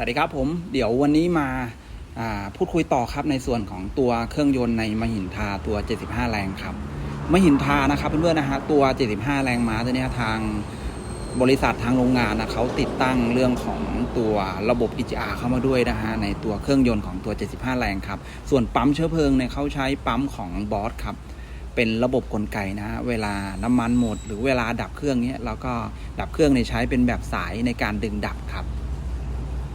สวัสดีครับผมเดี๋ยววันนี้มาาพูดคุยต่อครับในส่วนของตัวเครื่องยนต์ในมหินทาตัว 75 แรงครับมหินทานะครับเพื่อนๆนะฮะตัว 75 แรงม้าตัวเนี้ยทางบริษัททางโรงงานนะเขาติดตั้งเรื่องของตัวระบบ EGR เข้ามาด้วยนะฮะในตัวเครื่องยนต์ของตัว 75 แรงครับ ส่วนปั๊มเชื้อเพลิงเนี่ยเขาใช้ปั๊มของบอสครับเป็นระบบกลไกนะเวลาน้ำมันหมด หรือเวลาดับเครื่องเนี้ยเราก็ดับเครื่องในใช้เป็นแบบสายในการดึงดับครับ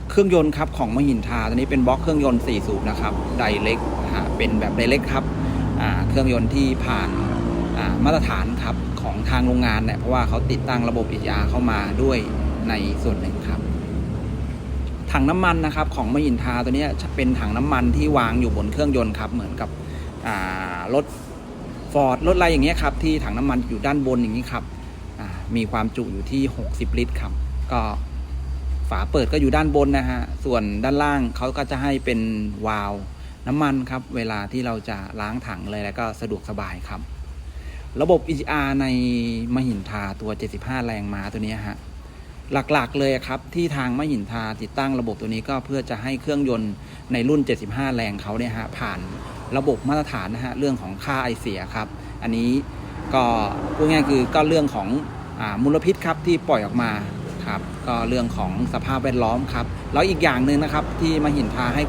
เครื่องยนต์ครับของมหินทาตัวนี้เป็นบล็อกเครื่องยนต์4สูบนะครับไดเล็กเป็นแบบไดเล็กครับเครื่องยนต์ที่ผ่านามาตรฐานครับของทางโรงงานเนี่ยเพราะว่าเขาติดตั้งระบบ EGR เข้ามาด้วยในส่วนหนึ่งครับ ถังน้ำมันนะครับของมหินทาตัวนี้เป็นถังน้ำมันที่วางอยู่บนเครื่องยนต์ครับเหมือนกับรถฟอร์ดรถอะไรอย่างเงี้ยครับที่ถังน้ำมันอยู่ด้านบนอย่างนี้ครับมีความจุอยู่ที่ 60 ลิตรครับก็ ฝาเปิดก็อยู่ด้านบนนะฮะ ส่วนด้านล่างเขาก็จะให้เป็นวาล์วน้ำมันครับ เวลาที่เราจะล้างถังเลยแล้วก็สะดวกสบายครับ ระบบ EGR ในมหินทาตัว 75 แรงม้าตัวนี้ฮะ หลักๆเลยครับ ที่ทางมหินทาติดตั้งระบบตัวนี้ก็เพื่อจะให้เครื่องยนต์ในรุ่น 75 แรงเขาเนี่ยฮะผ่านระบบมาตรฐานนะฮะเรื่องของค่าไอเสียครับ อันนี้ก็พูดง่ายคือก็เรื่องของอมลพิษครับที่ปล่อยออกมา ครับก็เรื่องของสภาพแวดล้อมครับแล้วอีกอย่างหนึ่งนะครับที่มาหินทาให้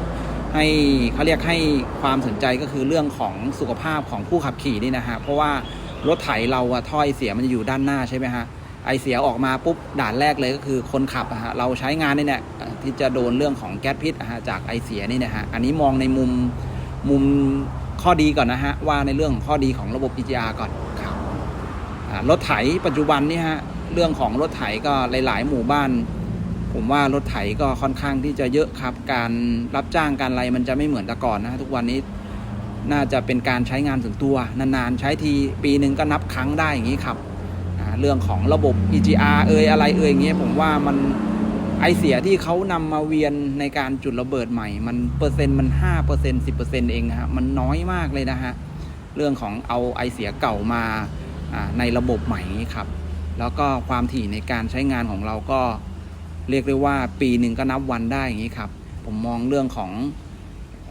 ให้เขาเรียกให้ความสนใจก็คือเรื่องของสุขภาพของผู้ขับขี่นี่นะฮะเพราะว่ารถไถเราอะถ้อยเสียมันจะอยู่ด้านหน้าใช่ไหมฮะไอเสียออกมาปุ๊บด่านแรกเลยก็คือคนขับอะฮะเราใช้งานนี่เนี่ยที่จะโดนเรื่องของแก๊สพิษอะฮะจากไอเสียนี่นะฮะอันนี้มองในมุมมุมข้อดีก่อนนะฮะว่าในเรื่องข้อดีของระบบ EGR ก่อนครับรถไถปัจจุบันนี่ฮะ เรื่องของรถไถก็หลาย ๆ หมู่บ้าน ผมว่ารถไถก็ค่อนข้างที่จะเยอะครับ การรับจ้างการอะไรมันจะไม่เหมือนแต่ก่อนนะทุกวันนี้น่าจะเป็นการใช้งานส่วนตัวนานๆ ใช้ทีปีหนึ่งก็นับครั้งได้อย่างนี้ครับเรื่องของระบบ EGR เอ่ยอะไรเอ่ยอย่างเงี้ยผมว่ามันไอเสียที่เขานำมาเวียนในการจุดระเบิดใหม่ มันเปอร์เซ็นต์มันห้าเปอร์เซ็นต์สิบเปอร์เซ็นต์เองฮะมันน้อยมากเลยนะฮะ เรื่องของเอาไอเสียเก่ามาอ่าในระบบใหม่นี้ครับ แล้วก็ความถี่ในการใช้งานของเราก็เรียกได้ว่าปีหนึ่งก็นับวันได้อย่างนี้ครับ ผมมองเรื่องของ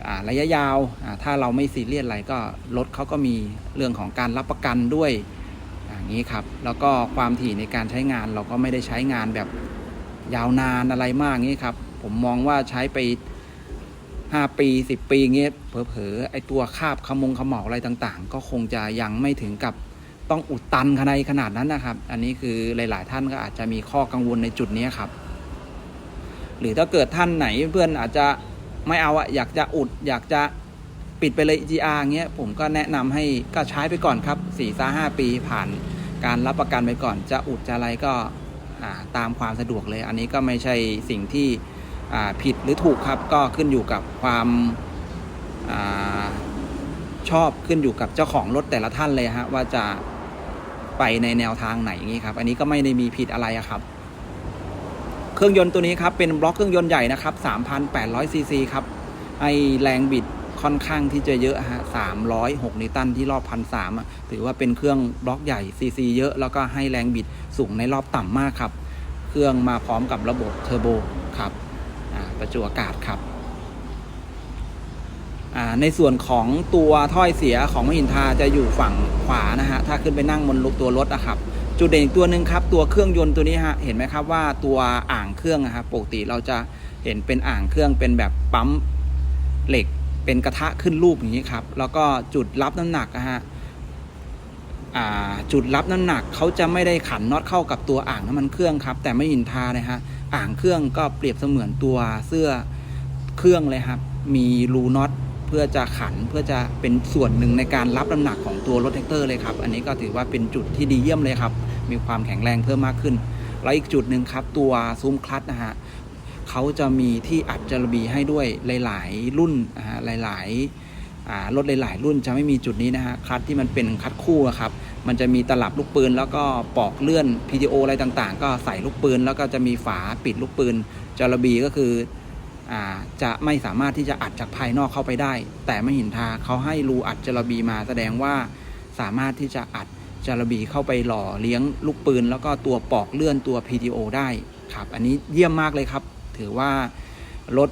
อระยะยาว ถ้าเราไม่ซีเรียสอะไรก็รถเขาก็มีเรื่องของการรับประกันด้วยอย่างนี้ครับ แล้วก็ความถี่ในการใช้งานเราก็ไม่ได้ใช้งานแบบยาวนานอะไรมากงี้ครับ ผมมองว่าใช้ไป 5 ปี 10 ปีเงี้ยเผลอๆไอตัวคาบขมงขมเหลาอะไรต่างๆ ก็คงจะยังไม่ถึงกับ ต้องอุดตันขนาดขนาดนั้นนะครับ อันนี้คือหลาย ๆ ท่านก็อาจจะมีข้อกังวลในจุดนี้ครับ หรือถ้าเกิดท่านไหนเพื่อนอาจจะไม่เอาอะอยากจะอุด อยากจะปิดไปเลย GR เงี้ยผมก็แนะนำให้ก็ใช้ไปก่อนครับ4ี่ห้าปีผ่านการรับประกันไปก่อน จะอุดจะอะไรก็ตามความสะดวกเลย อันนี้ก็ไม่ใช่สิ่งที่ผิดหรือถูกครับ ก็ขึ้นอยู่กับความอชอบขึ้นอยู่กับเจ้าของรถแต่ละท่านเลยฮะว่าจะ ไปในแนวทางไหนอย่างนี้ครับอันนี้ก็ไม่ได้มีผิดอะไรครับ เครื่องยนต์ตัวนี้ครับเป็นบล็อกเครื่องยนต์ใหญ่นะครับ3,800ซีซีครับให้แรงบิดค่อนข้างที่จะเยอะฮะ306 นิวตันที่รอบพันสามถือว่าเป็นเครื่องบล็อกใหญ่ซีซีเยอะ แล้วก็ให้แรงบิดสูงในรอบต่ำมากครับ เครื่องมาพร้อมกับระบบเทอร์โบครับประจุอากาศครับ ในส่วนของตัวถ้อยเสียของมหินทาจะอยู่ฝั่งขวานะฮะถ้าขึ้นไปนั่งบนตัวรถนะครับ จุดเด่นอีกตัวหนึ่งครับ ตัวเครื่องยนต์ตัวนี้ฮะเห็นไหมครับว่าตัวอ่างเครื่องอะครับปกติเราจะเห็นเป็นอ่างเครื่องเป็นแบบปั๊มเหล็กเป็นกระทะขึ้นรูปอย่างนี้ครับแล้วก็จุดรับน้ำหนักอะฮะจุดรับน้ำหนักเขาจะไม่ได้ขันน็อตเข้ากับตัวอ่างน้ำมันเครื่องครับแต่ไม่หินทานะฮะอ่างเครื่องก็เปรียบเสมือนตัวเสื้อเครื่องเลยครับมีรูน็อต เพื่อจะขันเพื่อจะเป็นส่วนหนึ่งในการรับน้ำหนักของตัวรถแท็กเตอร์เลยครับอันนี้ก็ถือว่าเป็นจุดที่ดีเยี่ยมเลยครับ มีความแข็งแรงเพิ่มมากขึ้น แล้วอีกจุดหนึ่งครับตัวซุ้มคลัตช์นะฮะเขาจะมีที่อัดจรบีให้ด้วยหลาย ๆ รุ่นนะฮะหลาย ๆรถหลาย ๆ รุ่นจะไม่มีจุดนี้นะฮะคลัตช์ที่มันเป็นคลัตช์คู่ครับมันจะมีตลับลูกปืน แล้วก็ปอกเลื่อน PTO อะไรต่างๆ ก็ใส่ลูกปืน แล้วก็จะมีฝาปิดลูกปืนจรบีก็คือ จะไม่สามารถที่จะอัดจากภายนอกเข้าไปได้ แต่ไม่หินทาเขาให้รูอัดจรบีมาแสดงว่าสามารถที่จะอัดจารบีเข้าไปหล่อเลี้ยงลูกปืน แล้วก็ตัวปอกเลื่อนตัว PTO ได้ครับอันนี้เยี่ยมมากเลยครับ ถือว่าลด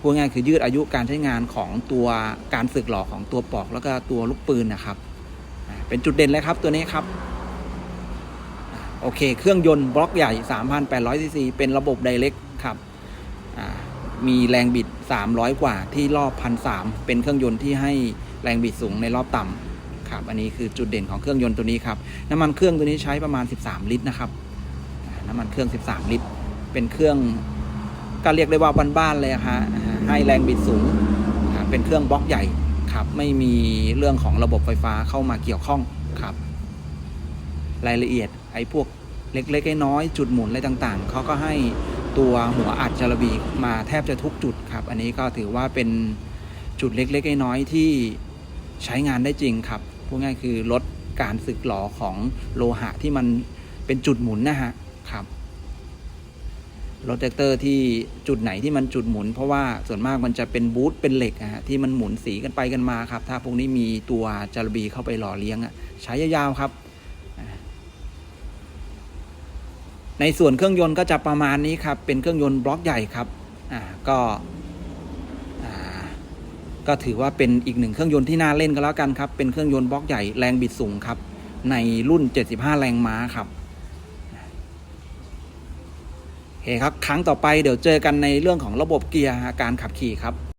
พูดง่ายคือยืดอายุการใช้งานของตัวการสึกหล่อของตัวปอกแล้วก็ตัวลูกปืนนะครับ เป็นจุดเด่นเลยครับตัวนี้ครับโอเค เครื่องยนต์บล็อกใหญ่ 3,800ซีซีเป็นระบบไดเรกครับ มีแรงบิด 300 กว่าที่รอบ1,300เป็นเครื่องยนต์ที่ให้แรงบิดสูงในรอบต่ำครับ อันนี้คือจุดเด่นของเครื่องยนต์ตัวนี้ครับ น้ำมันเครื่องตัวนี้ใช้ประมาณ 13 ลิตรนะครับ น้ำมันเครื่อง 13 ลิตร เป็นเครื่องก็เรียกได้ว่าบ้านๆเลยอะฮะให้แรงบิดสูง เป็นเครื่องบล็อกใหญ่ครับ ไม่มีเรื่องของระบบไฟฟ้าเข้ามาเกี่ยวข้องครับ รายละเอียดไอ้พวกเล็กๆน้อยๆจุดหมุนอะไรต่างๆ เขาก็ให้ ตัวหัวอัดจารบีมาแทบจะทุกจุดครับ อันนี้ก็ถือว่าเป็นจุดเล็กๆน้อยๆที่ใช้งานได้จริงครับพูดง่ายคือลดการสึกหลอของโลหะที่มันเป็นจุดหมุนนะฮะครับรถแท็กเตอร์ที่จุดไหนที่มันจุดหมุน เพราะว่าส่วนมากมันจะเป็นบูทเป็นเหล็กอะฮะที่มันหมุนสีกันไปกันมาครับ ถ้าพวกนี้มีตัวจารบีเข้าไปหล่อเลี้ยงอะใช้ยาวๆครับอ่า ในส่วนเครื่องยนต์ก็จะประมาณนี้ครับ เป็นเครื่องยนต์บล็อกใหญ่ครับอ่าก็อ่าก็ถือว่าเป็นอีกหนึ่งเครื่องยนต์ที่น่าเล่นก็แล้วกันครับ เป็นเครื่องยนต์บล็อกใหญ่แรงบิดสูงครับ ในรุ่น 75 แรงม้าครับโอเคครับ ครั้งต่อไปเดี๋ยวเจอกันในเรื่องของระบบเกียร์การขับขี่ครับ